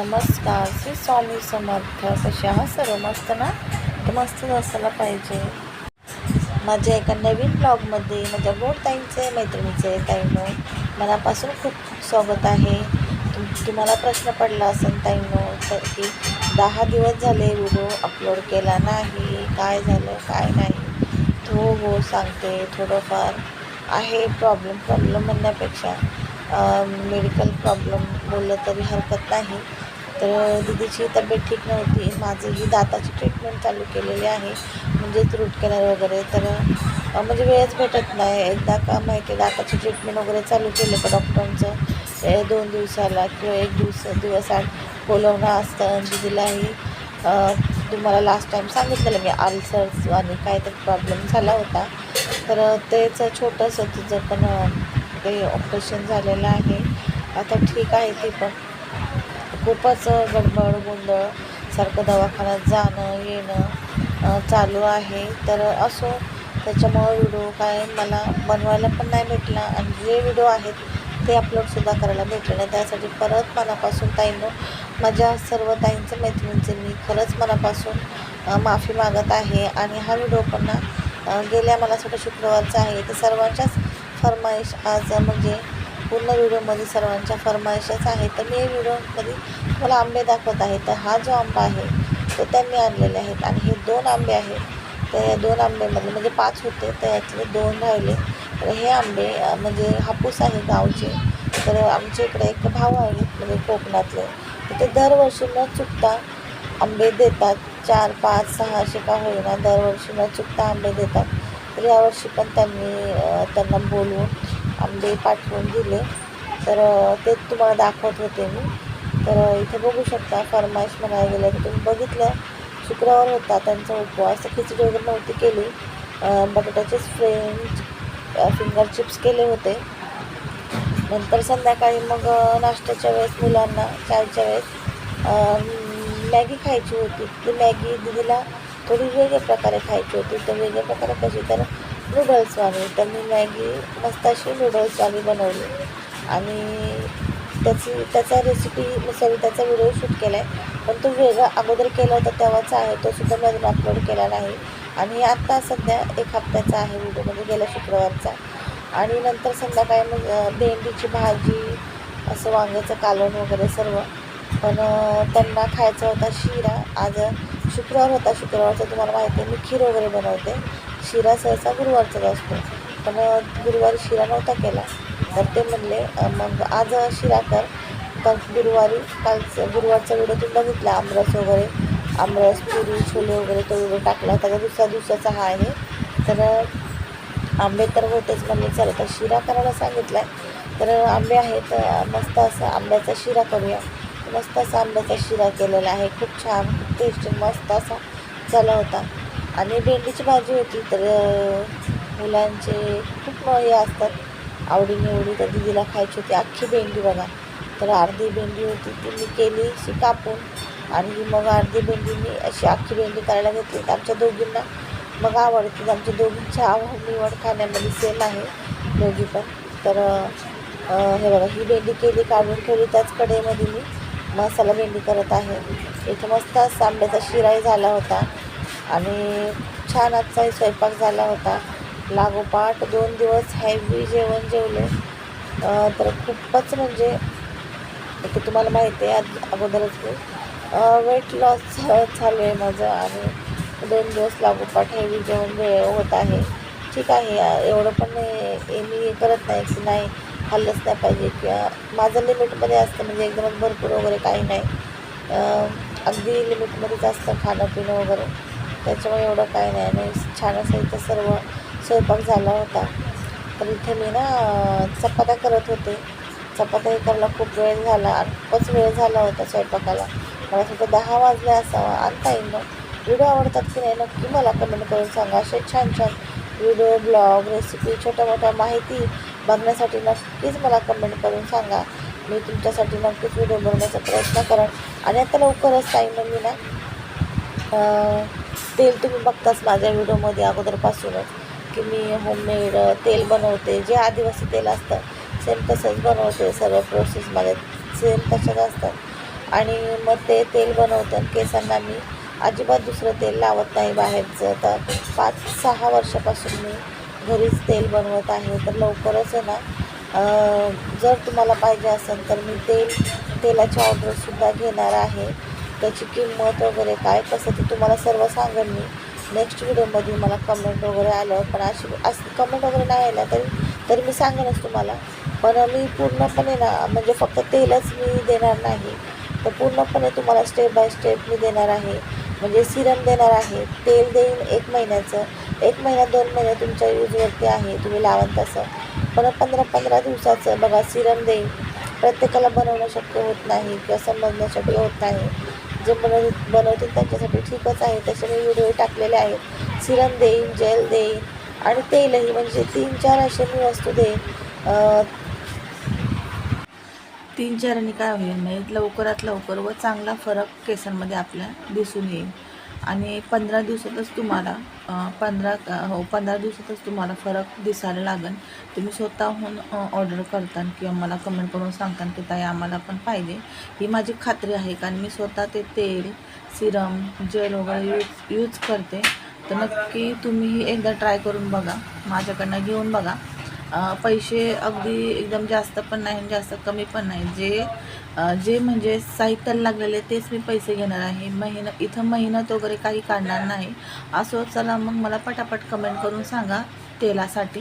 नमस्कार. श्री स्वामी समर्थ. कसे आहात सर्व? मस्त ना? तर मस्तच असायला पाहिजे. माझ्या एका नवीन ब्लॉगमध्ये माझ्या गोड ताईंचे मैत्रिणीचे ताईनो मनापासून खूप खूप स्वागत आहे. तुम तुम्हाला प्रश्न पडला असेल ताईनो तर की दहा दिवस झाले व्हिडिओ अपलोड केला नाही. काय झालं काय नाही? हो हो सांगते थोडंफार. आहे प्रॉब्लेम प्रॉब्लेम म्हणण्यापेक्षा. मेडिकल प्रॉब्लेम बोललं तरी हरकत नाही. तर दिदीची तब्येत ठीक नव्हती. माझीही दाताची ट्रीटमेंट चालू केलेली आहे. म्हणजेच रूट कॅनल वगैरे. तर म्हणजे वेळच भेटत नाही. एकदा का माहिती आहे दाताची ट्रीटमेंट वगैरे चालू केलं का डॉक्टरांचं दोन दिवसाला किंवा एक दिवस दिवस बोलवणं असतं. आणि दिदीलाही तुम्हाला लास्ट टाईम सांगितलेलं मी आल्सर्स आणि काय तर प्रॉब्लेम झाला होता. तर तेच छोटंसं तिचं पण ते ऑपरेशन झालेलं आहे. आता ठीक आहे ते पण. खूपच गडबड गोंधळ सारखं दवाखान्यात जाणं येणं चालू आहे. तर असो त्याच्यामुळं व्हिडिओ काय मला बनवायला पण नाही भेटला आणि जे व्हिडिओ आहेत ते अपलोडसुद्धा करायला भेटले नाही. त्यासाठी परत मनापासून ताईंनो माझ्या सर्व ताईंचं मैत्रिणींचे मी खरंच मनापासून माफी मागत आहे. आणि हा व्हिडिओ पण ना गेल्या मला वाटतं शुक्रवारचा आहे. तर सर्वांच्याच फरमाईश आज म्हणजे पूर्ण व्हिडिओमध्ये सर्वांच्या फरमाईशच आहे. तर मी व्हिडिओमध्ये मला आंबे दाखवत आहे. तर हा जो आंबा आहे तो त्यांनी आणलेले आहेत. आणि हे दोन आंबे आहेत तर या दोन आंब्यामध्ये म्हणजे पाच होते. तर यातले दोन राहिले. तर हे आंबे म्हणजे हापूस आहे गावचे. तर आमच्या इकडे एक भाऊ आहेत म्हणजे कोकणातले. तर ते दरवर्षी न चुकता आंबे देतात. चार पाच सहा असे का होईना दरवर्षी न चुकता आंबे देतात. तर यावर्षी पण त्यांनी त्यांना बोलवून आंबे पाठवून दिले. तर ते तुम्हाला दाखवत होते मी. तर इथे बघू शकता फरमाईश म्हणायला गेलं तर तुम्ही बघितलं. शुक्रवार होता त्यांचा उपवास. खिचडी वगैरे नव्हती केली. बटाट्याचेच फ्रेंच फिंगर चिप्स केले होते. नंतर संध्याकाळी मग नाश्त्याच्या वेळेस मुलांना चायच्या वेळेस मॅगी खायची होती. ती मॅगी दिदीला थोडी वेगळ्या प्रकारे खायची होती. तर वेगळ्या प्रकारे कशी तर नूडल्सवाली तर मी मॅगी मस्त अशी नूडल्सवाली बनवली. आणि त्याची त्याचा रेसिपी सॉरी त्याचा व्हिडिओ शूट केला आहे पण तो वेगळा अगोदर केला होता तेव्हाचा आहे. तो सुद्धा मी अजून अपलोड केला नाही. आणि आत्ता सध्या एक हप्त्याचा आहे व्हिडिओ म्हणजे गेल्या शुक्रवारचा. आणि नंतर संध्याकाळी मग भेंडीची भाजी असं वांग्याचं कालवण वगैरे सर्व. पण त्यांना खायचा होता शिरा. आज शुक्रवार होता शुक्रवारचं तुम्हाला माहिती आहे मी खीर वगैरे बनवते. शिरा सहसा गुरुवारचाच असतो. पण गुरुवारी शिरा नव्हता केला. तर ते म्हणले मग आज शिरा कर. काल गुरुवारी कालचं गुरुवारचा व्हिडिओ तुम्ही बघितला आमरस वगैरे. आमरस पुरी छोले वगैरे तो व्हिडिओ टाकला. त्याचा दुसऱ्या दिवसाचा हा आहे. तर आंबे तर होतेच. म्हणले चला तर शिरा करायला सांगितला आहे तर आंबे आहेत मस्त असं आंब्याचा शिरा करूया. मस्त असा आंब्याचा शिरा केलेला आहे. खूप छान खूप टेस्टी मस्त असा झाला होता. आणि भेंडीची भाजी होती तर मुलांचे खूप हे असतात. आवडीनिवडी तर दिदीला खायची होती. अख्खी भेंडी बघा. तर अर्धी भेंडी होती ती मी केली अशी कापून. आणि मग अर्धी भेंडी मी अशी अख्खी भेंडी करायला घेतली. तर आमच्या दोघींना मग आवडते. आमच्या दोघींची आवड निवड खाण्यामध्ये सेम आहे दोघी पण. तर हे बघा ही भेंडी केली काढून ठेवली. त्याच कढईमध्ये मी मसाला भेंडी करत आहे. इथं मस्त आंब्याचा शिराही झाला होता. आणि छान आजचाही स्वयंपाक झाला होता. लागोपाठ दोन दिवस हॅवी जेवण जेवले. तर खूपच म्हणजे की तुम्हाला माहिती आहे आज अगोदरच वेट लॉस चालू आहे माझं आणि दोन दिवस लागोपाठ हेवी जेवण वेळ होत आहे. ठीक आहे एवढं पण हे हे मी करत नाही की नाही खाल्लंच नाही पाहिजे. किंवा माझं लिमिटमध्ये असतं म्हणजे एकदमच भरपूर वगैरे काही नाही. अगदी लिमिटमध्येच असतं खाणं पिणं वगैरे. त्याच्यामुळे एवढं काही नाही. आणि छान असं इथं सर्व स्वयंपाक झाला होता. तर इथे मी ना चपात्या करत होते. चपात्या हे करायला खूप वेळ झाला. खूपच वेळ झाला होता स्वयंपाकाला. मला थोडं दहा वाजले असावा. आणता येईल ना व्हिडिओ आवडतात की नाही नक्की मला कमेंट करून सांगा. असे छान छान व्हिडिओ ब्लॉग रेसिपी छोट्या मोठ्या माहिती बघण्यासाठी नक्कीच मला कमेंट करून सांगा. मी तुमच्यासाठी नक्कीच व्हिडिओ बनवण्याचा प्रयत्न करेन. आणि आता लवकरच टाईम मी ना तेल तुम्ही बघताच माझ्या व्हिडिओमध्ये अगोदरपासूनच की मी होममेड तेल बनवते. जे आदिवासी तेल असतं सेम तसंच बनवते सर्व प्रोसेस माझ्या सेम तशाच असतात आणि मग ते तेल बनवतं केसांना मी अजिबात दुसरं तेल लावत नाही बाहेरचं. तर पाच सहा वर्षापासून मी घरीच तेल बनवत आहे. तर लवकरच आहे ना जर तुम्हाला पाहिजे असेल तर मी तेल तेलाची ऑर्डरसुद्धा घेणार आहे. त्याची किंमत वगैरे काय कसं ते तुम्हाला सर्व सांगेन मी. नेक्स्ट व्हिडिओमध्ये मला कमेंट वगैरे आलं पण अशी असं कमेंट वगैरे नाही आल्या तरी तरी मी सांगेनच तुम्हाला. पण मी पूर्णपणे ना म्हणजे फक्त तेलच मी देणार नाही. तर पूर्णपणे तुम्हाला स्टेप बाय स्टेप मी देणार आहे. म्हणजे सिरम देणार आहे. तेल देईन एक महिन्याचं. एक महिन्यात दोन महिने तुमच्या यूजवरती आहे तुम्ही लावाल तसं. पण पंधरा पंधरा दिवसाचं बघा सिरम देईन. प्रत्येकाला बनवणं शक्य होत नाही किंवा समजणं शक्य होत नाही. जे बनव बनवतील त्यांच्यासाठी ठीकच आहे. तसे मी व्हिडिओ टाकलेले आहेत. सिरम देईन जेल देईन आणि तेलही म्हणजे तीन चार असे मी वस्तू देईन. तीन तीन चारांनी काय होईल? म्हणजे लवकरात लवकर व चांगला फरक केसांमध्ये आपल्या दिसून येईल. आणि पंधरा दिवसातच तुम्हाला पंधरा हो पंधरा दिवसातच तुम्हाला फरक दिसायला लागेल तुम्ही स्वतःहून ऑर्डर करता किंवा मला कमेंट करून सांगता की ताई आम्हाला पण पाहिजे. ही माझी खात्री आहे कारण मी स्वतः ते तेल सिरम जेल वगैरे यूज यूज करते. तर नक्की तुम्ही एकदा ट्राय करून बघा. माझ्याकडनं घेऊन बघा. पैसे अगदी एकदम जास्त पण नाही आणि जास्त कमी पण नाही. जे जे म्हणजे साहित्याला लागलेले तेच मी पैसे घेणार आहे. मेहनत इथं मेहनत वगैरे काही काढणार नाही. असो चला मग मला पटापट कमेंट करून सांगा तेलासाठी.